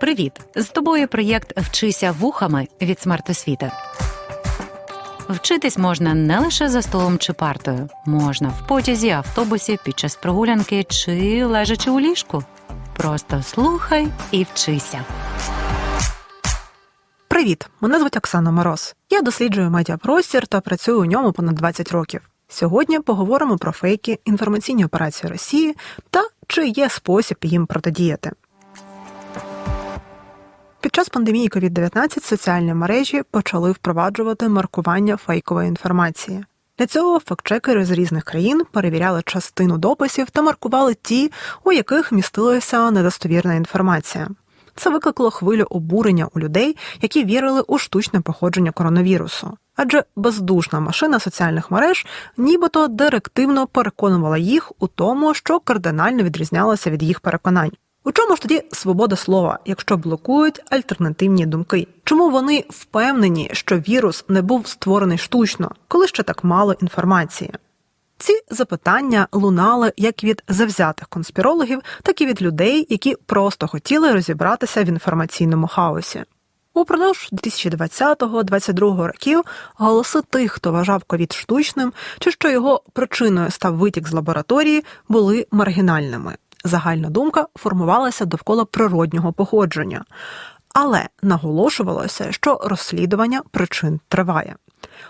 Привіт! З тобою проєкт Вчися вухами від смертосвіти. Вчитись можна не лише за столом чи партою, можна в потязі, автобусі, під час прогулянки чи лежачи у ліжку. Просто слухай і вчися. Привіт! Мене звуть Оксана Мороз. Я досліджую медіапростір та працюю у ньому понад 20 років. Сьогодні поговоримо про фейки, інформаційні операції Росії та чи є спосіб їм протидіяти. Під час пандемії COVID-19 соціальні мережі почали впроваджувати маркування фейкової інформації. Для цього фактчекери з різних країн перевіряли частину дописів та маркували ті, у яких містилася недостовірна інформація. Це викликало хвилю обурення у людей, які вірили у штучне походження коронавірусу. Адже бездушна машина соціальних мереж нібито директивно переконувала їх у тому, що кардинально відрізнялася від їх переконань. У чому ж тоді свобода слова, якщо блокують альтернативні думки? Чому вони впевнені, що вірус не був створений штучно, коли ще так мало інформації? Ці запитання лунали як від завзятих конспірологів, так і від людей, які просто хотіли розібратися в інформаційному хаосі. Упродовж 2020-2022 років голоси тих, хто вважав ковід штучним, чи що його причиною став витік з лабораторії, були маргінальними. Загальна думка формувалася довкола природнього походження, але наголошувалося, що розслідування причин триває.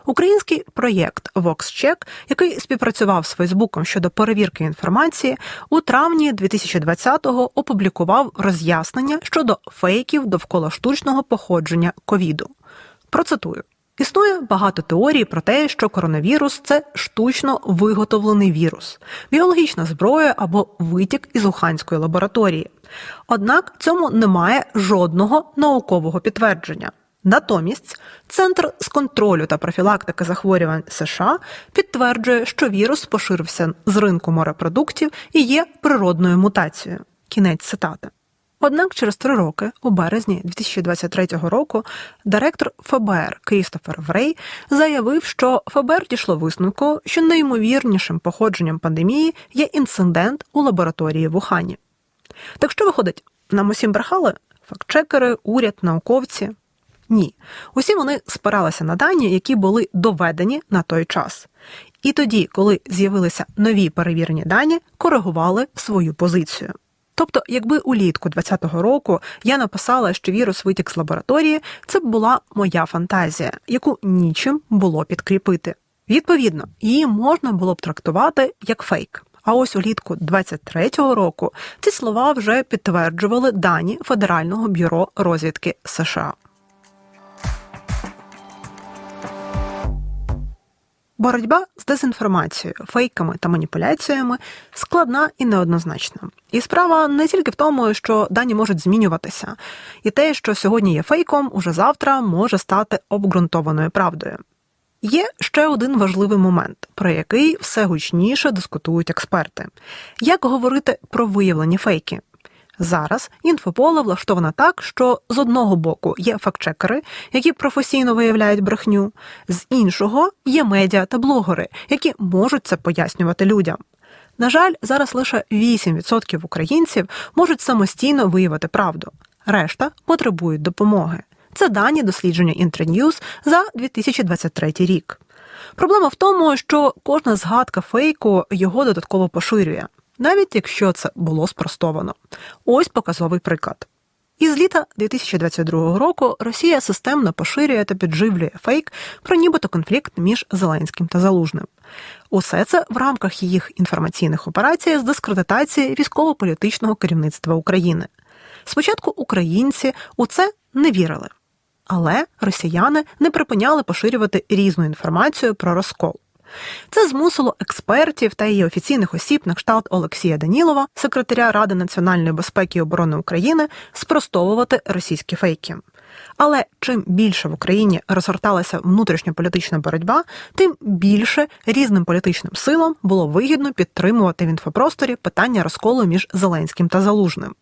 Український проєкт VoxCheck, який співпрацював з Фейсбуком щодо перевірки інформації, у травні 2020-го опублікував роз'яснення щодо фейків довкола штучного походження ковіду. Процитую. Існує багато теорій про те, що коронавірус це штучно виготовлений вірус, біологічна зброя або витік із уханської лабораторії. Однак цьому немає жодного наукового підтвердження. Натомість Центр з контролю та профілактики захворювань США підтверджує, що вірус поширився з ринку морепродуктів і є природною мутацією. Кінець цитати. Однак через три роки, у березні 2023 року, директор ФБР Крістофер Врей заявив, що ФБР дійшло висновку, що найімовірнішим походженням пандемії є інцидент у лабораторії в Ухані. Так що виходить, нам усім брехали? Фактчекери, уряд, науковці. Ні, усі вони спиралися на дані, які були доведені на той час. І тоді, коли з'явилися нові перевірені дані, коригували свою позицію. Тобто, якби улітку 2020 року я написала, що вірус витік з лабораторії, це б була моя фантазія, яку нічим було підкріпити. Відповідно, її можна було б трактувати як фейк. А ось улітку 23-го року ці слова вже підтверджували дані Федерального бюро розвідки США. Боротьба з дезінформацією, фейками та маніпуляціями складна і неоднозначна. І справа не тільки в тому, що дані можуть змінюватися, і те, що сьогодні є фейком, уже завтра може стати обґрунтованою правдою. Є ще один важливий момент, про який все гучніше дискутують експерти: як говорити про виявлені фейки. Зараз інфополе влаштовано так, що з одного боку є фактчекери, які професійно виявляють брехню, з іншого є медіа та блогери, які можуть це пояснювати людям. На жаль, зараз лише 8% українців можуть самостійно виявити правду, решта потребують допомоги. Це дані дослідження Інтерньюз за 2023 рік. Проблема в тому, що кожна згадка фейку його додатково поширює навіть якщо це було спростовано. Ось показовий приклад. Із літа 2022 року Росія системно поширює та підживлює фейк про нібито конфлікт між Зеленським та Залужним. Усе це в рамках їх інформаційних операцій з дискредитації військово-політичного керівництва України. Спочатку українці у це не вірили, але росіяни не припиняли поширювати різну інформацію про розкол. Це змусило експертів та її офіційних осіб на кшталт Олексія Данілова, секретаря Ради національної безпеки і оборони України, спростовувати російські фейки. Але чим більше в Україні розгорталася внутрішньополітична боротьба, тим більше різним політичним силам було вигідно підтримувати в інфопросторі питання розколу між Зеленським та Залужним.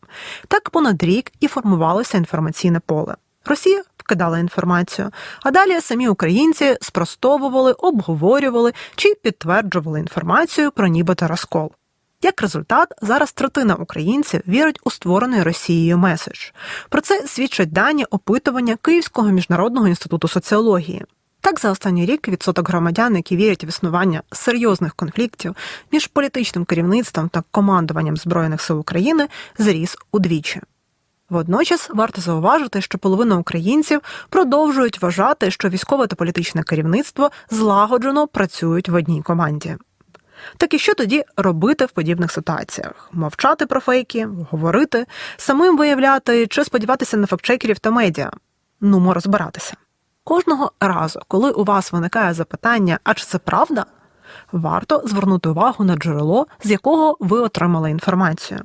Так понад рік і формувалося інформаційне поле. Росія вкидала інформацію, а далі самі українці спростовували, обговорювали чи підтверджували інформацію про нібито розкол. Як результат, зараз третина українців вірить у створений Росією меседж. Про це свідчать дані опитування Київського міжнародного інституту соціології. Так, за останній рік відсоток громадян, які вірять в існування серйозних конфліктів між політичним керівництвом та командуванням збройних сил України, зріс удвічі. Водночас варто зауважити, що половина українців продовжують вважати, що військове та політичне керівництво злагоджено працюють в одній команді. Так і що тоді робити в подібних ситуаціях? Мовчати про фейки, говорити, самим виявляти чи сподіватися на фактчекерів та медіа? Нумо розбиратися. Кожного разу, коли у вас виникає запитання, а чи це правда, варто звернути увагу на джерело, з якого ви отримали інформацію.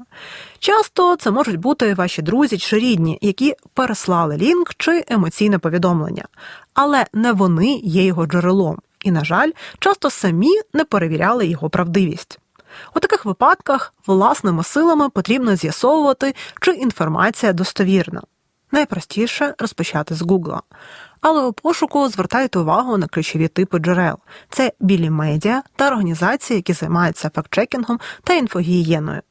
Часто це можуть бути ваші друзі чи рідні, які переслали лінк чи емоційне повідомлення, але не вони є його джерелом, і, на жаль, часто самі не перевіряли його правдивість. У таких випадках власними силами потрібно з'ясовувати, чи інформація достовірна. Найпростіше розпочати з Гугла. Але у пошуку звертайте увагу на ключові типи джерел: це білі медіа та організації, які займаються фактчекінгом та інфогієною.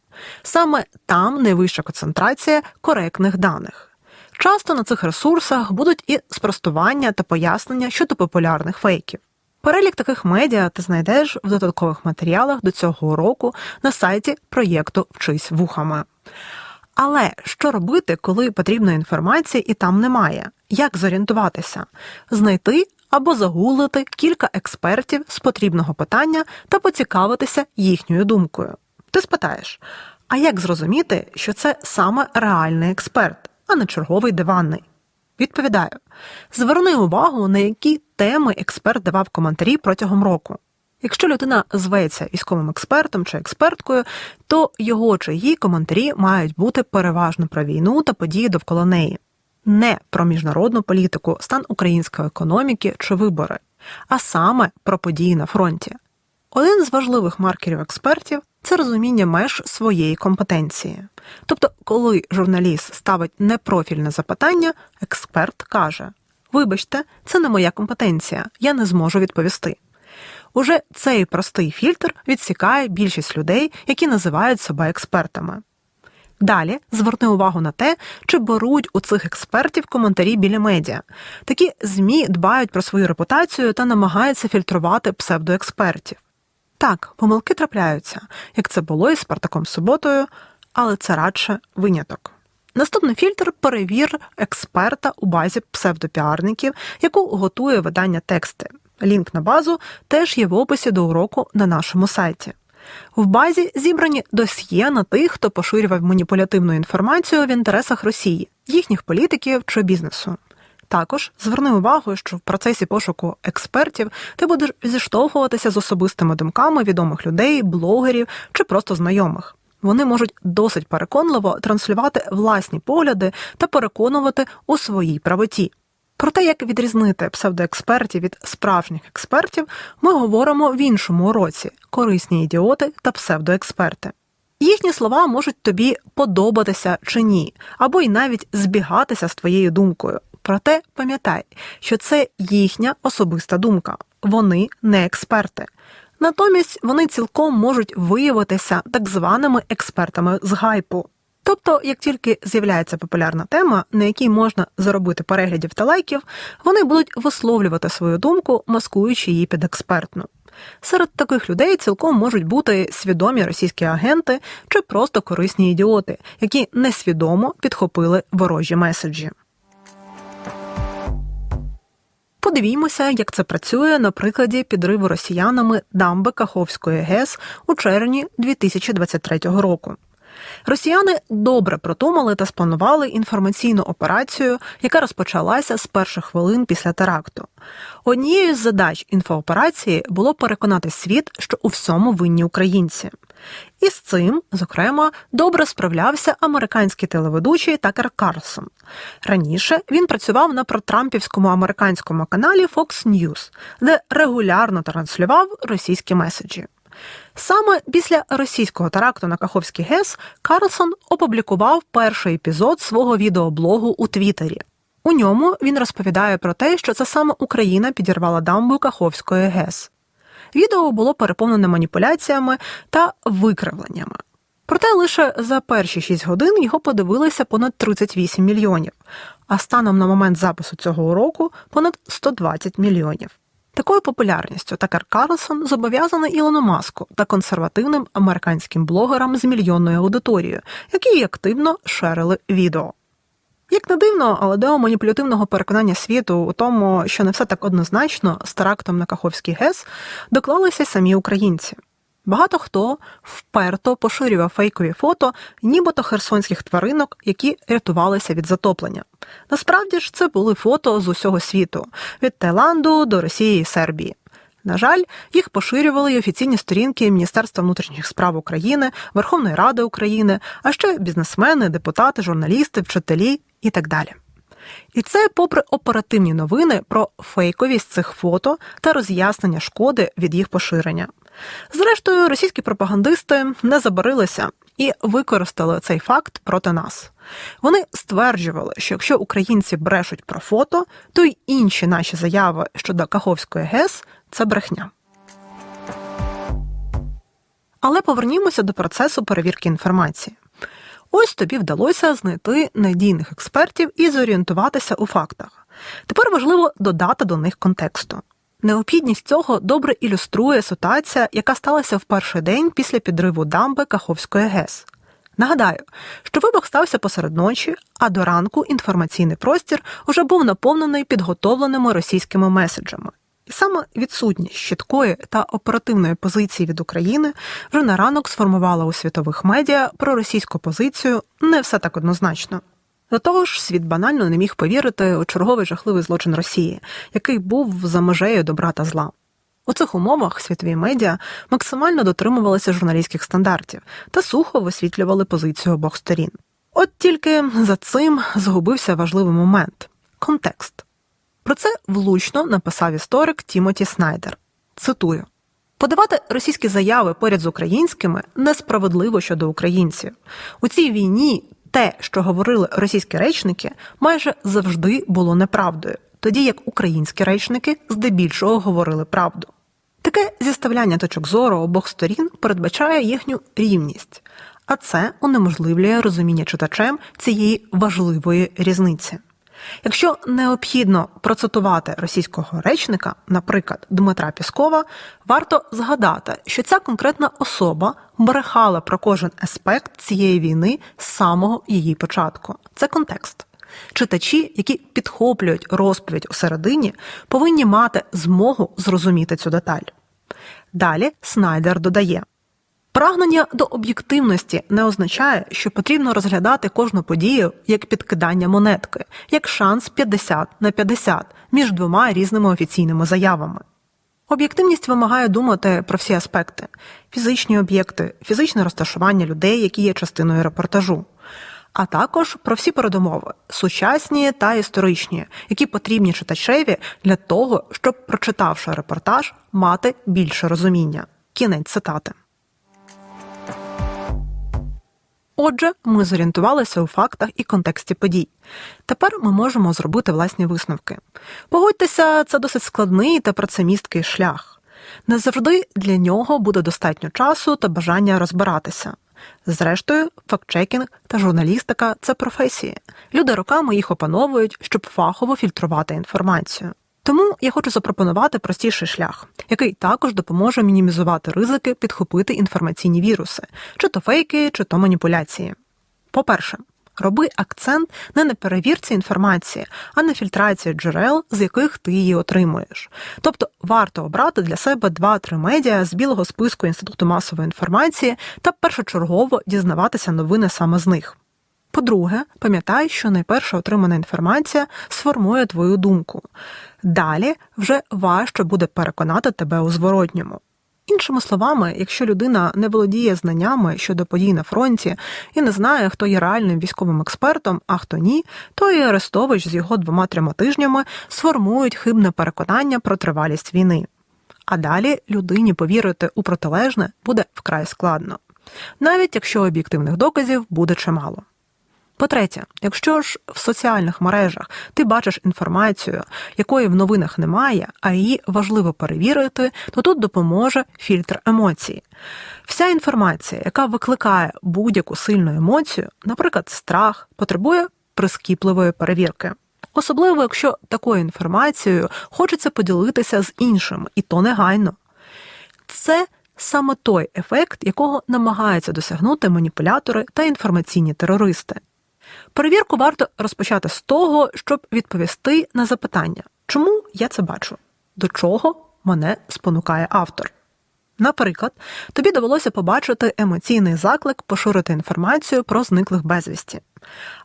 Саме там найвища концентрація коректних даних. Часто на цих ресурсах будуть і спростування та пояснення щодо популярних фейків. Перелік таких медіа ти знайдеш в додаткових матеріалах до цього уроку на сайті проєкту Вчись вухами. Але що робити, коли потрібної інформації і там немає? Як зорієнтуватися? Знайти або загуглити кілька експертів з потрібного питання та поцікавитися їхньою думкою. Ти спитаєш, а як зрозуміти, що це саме реальний експерт, а не черговий диванний? Відповідаю: зверни увагу, на які теми експерт давав коментарі протягом року. Якщо людина зветься військовим експертом чи експерткою, то його чи її коментарі мають бути переважно про війну та події довкола неї, не про міжнародну політику, стан української економіки чи вибори, а саме про події на фронті. Один з важливих маркерів експертів це розуміння меж своєї компетенції. Тобто, коли журналіст ставить непрофільне запитання, експерт каже: Вибачте, це не моя компетенція, я не зможу відповісти. Уже цей простий фільтр відсікає більшість людей, які називають себе експертами. Далі зверни увагу на те, чи беруть у цих експертів коментарі біля медіа. Такі ЗМІ дбають про свою репутацію та намагаються фільтрувати псевдоекспертів. Так, помилки трапляються, як це було із Спартаком Суботою, але це радше виняток. Наступний фільтр перевір експерта у базі псевдопіарників, яку готує видання тексти. Лінк на базу теж є в описі до уроку на нашому сайті. В базі зібрані досьє на тих, хто поширював маніпулятивну інформацію в інтересах Росії, їхніх політиків чи бізнесу. Також зверни увагу, що в процесі пошуку експертів ти будеш зіштовхуватися з особистими думками відомих людей, блогерів чи просто знайомих. Вони можуть досить переконливо транслювати власні погляди та переконувати у своїй правоті. Про те, як відрізнити псевдоекспертів від справжніх експертів, ми говоримо в іншому уроці корисні ідіоти та псевдоексперти. Їхні слова можуть тобі подобатися чи ні, або й навіть збігатися з твоєю думкою. Проте пам'ятай, що це їхня особиста думка, вони не експерти. Натомість вони цілком можуть виявитися так званими експертами з гайпу. Тобто, як тільки з'являється популярна тема, на якій можна заробити переглядів та лайків, вони будуть висловлювати свою думку, маскуючи її під експертну. Серед таких людей цілком можуть бути свідомі російські агенти чи просто корисні ідіоти, які несвідомо підхопили ворожі меседжі. Подивімося, як це працює на прикладі підриву росіянами дамби Каховської ГЕС у червні 2023 року. Росіяни добре продумали та спланували інформаційну операцію, яка розпочалася з перших хвилин після теракту. Однією з задач інфооперації було переконати світ, що у всьому винні українці. І з цим, зокрема, добре справлявся американський телеведучий Такер Карлсон. Раніше він працював на протрампівському американському каналі Fox News, де регулярно транслював російські меседжі. Саме після російського теракту на Каховський ГЕС Карлсон опублікував перший епізод свого відеоблогу у Твіттері. У ньому він розповідає про те, що це саме Україна підірвала дамбу Каховської ГЕС. Відео було переповнене маніпуляціями та викривленнями. Проте лише за перші 6 годин його подивилися понад 38 мільйонів, а станом на момент запису цього уроку понад 120 мільйонів. Такою популярністю Такер Карлсон зобов'язаний Ілону Маску та консервативним американським блогерам з мільйонною аудиторією, які активно шерили відео. Як не дивно, але до маніпулятивного переконання світу у тому, що не все так однозначно з терактом на Каховський ГЕС, доклалися самі українці. Багато хто вперто поширював фейкові фото, нібито херсонських тваринок, які рятувалися від затоплення. Насправді ж це були фото з усього світу від Таїланду до Росії і Сербії. На жаль, їх поширювали й офіційні сторінки Міністерства внутрішніх справ України, Верховної Ради України, а ще бізнесмени, депутати, журналісти, вчителі і так далі. І це попри оперативні новини про фейковість цих фото та роз'яснення шкоди від їх поширення. Зрештою, російські пропагандисти не забарилися і використали цей факт проти нас. Вони стверджували, що якщо українці брешуть про фото, то й інші наші заяви щодо Каховської ГЕС це брехня. Але повернімося до процесу перевірки інформації. Ось тобі вдалося знайти надійних експертів і зорієнтуватися у фактах. Тепер важливо додати до них контексту. Необхідність цього добре ілюструє ситуація, яка сталася в перший день після підриву дамби Каховської ГЕС. Нагадаю, що вибух стався посеред ночі, а до ранку інформаційний простір уже був наповнений підготовленими російськими меседжами. Саме відсутність чіткої та оперативної позиції від України вже на ранок сформувала у світових медіа про російську позицію не все так однозначно. До того ж, світ банально не міг повірити у черговий жахливий злочин Росії, який був за межею добра та зла. У цих умовах світові медіа максимально дотримувалися журналістських стандартів та сухо висвітлювали позицію обох сторін. От тільки за цим згубився важливий момент контекст. Про це влучно написав історик Тімоті Снайдер. Цитую: подавати російські заяви поряд з українськими несправедливо щодо українців. У цій війні те, що говорили російські речники, майже завжди було неправдою, тоді як українські речники здебільшого говорили правду. Таке зіставляння точок зору обох сторін передбачає їхню рівність, а це унеможливлює розуміння читачем цієї важливої різниці. Якщо необхідно процитувати російського речника, наприклад, Дмитра Піскова, варто згадати, що ця конкретна особа брехала про кожен аспект цієї війни з самого її початку. Це контекст. Читачі, які підхоплюють розповідь у середині, повинні мати змогу зрозуміти цю деталь. Далі Снайдер додає. Прагнення до об'єктивності не означає, що потрібно розглядати кожну подію як підкидання монетки, як шанс 50 на 50 між двома різними офіційними заявами. Об'єктивність вимагає думати про всі аспекти: фізичні об'єкти, фізичне розташування людей, які є частиною репортажу, а також про всі передумови, сучасні та історичні, які потрібні читачеві для того, щоб, прочитавши репортаж, мати більше розуміння. Кінець цитати. Отже, ми зорієнтувалися у фактах і контексті подій. Тепер ми можемо зробити власні висновки. Погодьтеся, це досить складний та працемісткий шлях. Не завжди для нього буде достатньо часу та бажання розбиратися. Зрештою, фактчекінг та журналістика це професії. Люди роками їх опановують, щоб фахово фільтрувати інформацію. Тому я хочу запропонувати простіший шлях, який також допоможе мінімізувати ризики підхопити інформаційні віруси, чи то фейки, чи то маніпуляції. По-перше, роби акцент не на перевірці інформації, а на фільтрації джерел, з яких ти її отримуєш. Тобто варто обрати для себе 2-3 медіа з білого списку Інституту масової інформації та першочергово дізнаватися новини саме з них. По-друге, пам'ятай, що найперша отримана інформація сформує твою думку. Далі вже важче буде переконати тебе у зворотньому. Іншими словами, якщо людина не володіє знаннями щодо подій на фронті і не знає, хто є реальним військовим експертом, а хто ні, то і Арестович з його двома-трьома тижнями сформують хибне переконання про тривалість війни. А далі людині повірити у протилежне буде вкрай складно, навіть якщо об'єктивних доказів буде чимало. По-третє, якщо ж в соціальних мережах ти бачиш інформацію, якої в новинах немає, а її важливо перевірити, то тут допоможе фільтр емоцій. Вся інформація, яка викликає будь-яку сильну емоцію, наприклад, страх, потребує прискіпливої перевірки. Особливо, якщо такою інформацією хочеться поділитися з іншим, і то негайно. Це саме той ефект, якого намагаються досягнути маніпулятори та інформаційні терористи. Перевірку варто розпочати з того, щоб відповісти на запитання, чому я це бачу, до чого мене спонукає автор. Наприклад, тобі довелося побачити емоційний заклик поширити інформацію про зниклих безвісті.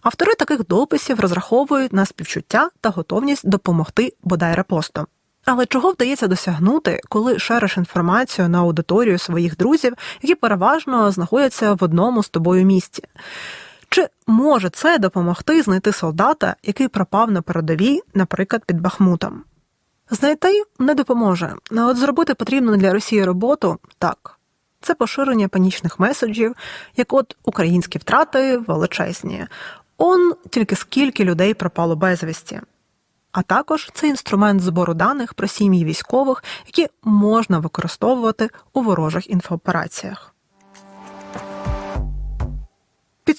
Автори таких дописів розраховують на співчуття та готовність допомогти бодай репостом. Але чого вдається досягнути, коли шериш інформацію на аудиторію своїх друзів, які переважно знаходяться в одному з тобою місті? Чи може це допомогти знайти солдата, який пропав на передовій, наприклад, під Бахмутом? Знайти не допоможе, а от зробити потрібну для Росії роботу так. Це поширення панічних меседжів, як от українські втрати величезні. Он тільки скільки людей пропало безвісті. А також це інструмент збору даних про сім'ї військових, які можна використовувати у ворожих інфоопераціях.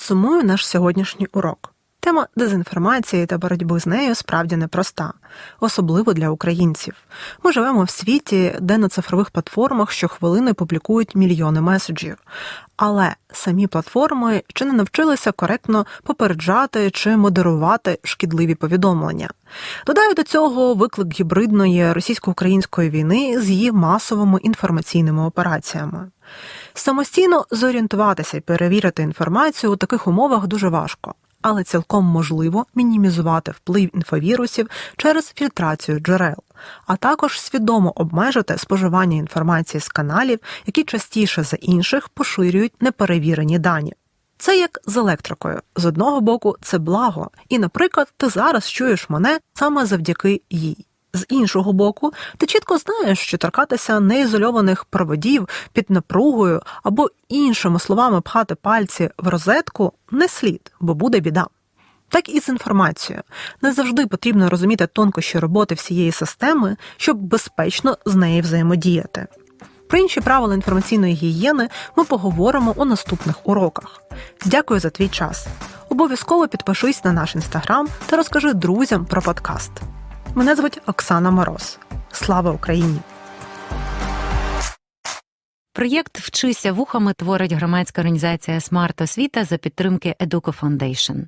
Підсумую наш сьогоднішній урок. Тема дезінформації та боротьби з нею справді непроста, особливо для українців. Ми живемо в світі, де на цифрових платформах щохвилини публікують мільйони меседжів. Але самі платформи чи не навчилися коректно попереджати чи модерувати шкідливі повідомлення. Додаю до цього виклик гібридної російсько-української війни з її масовими інформаційними операціями. Самостійно зорієнтуватися і перевірити інформацію у таких умовах дуже важко але цілком можливо мінімізувати вплив інфовірусів через фільтрацію джерел, а також свідомо обмежити споживання інформації з каналів, які частіше за інших поширюють неперевірені дані. Це як з електрикою. З одного боку, це благо, і, наприклад, ти зараз чуєш мене саме завдяки їй. З іншого боку, ти чітко знаєш, що торкатися неізольованих проводів під напругою або іншими словами пхати пальці в розетку не слід, бо буде біда. Так і з інформацією. Не завжди потрібно розуміти тонкощі роботи всієї системи, щоб безпечно з нею взаємодіяти. Про інші правила інформаційної гігієни ми поговоримо у наступних уроках. Дякую за твій час. Обов'язково підпишись на наш інстаграм та розкажи друзям про подкаст. Мене звуть Оксана Мороз. Слава Україні! Проєкт Вчися вухами творить громадська організація Смарт Освіта за підтримки Educo Foundation.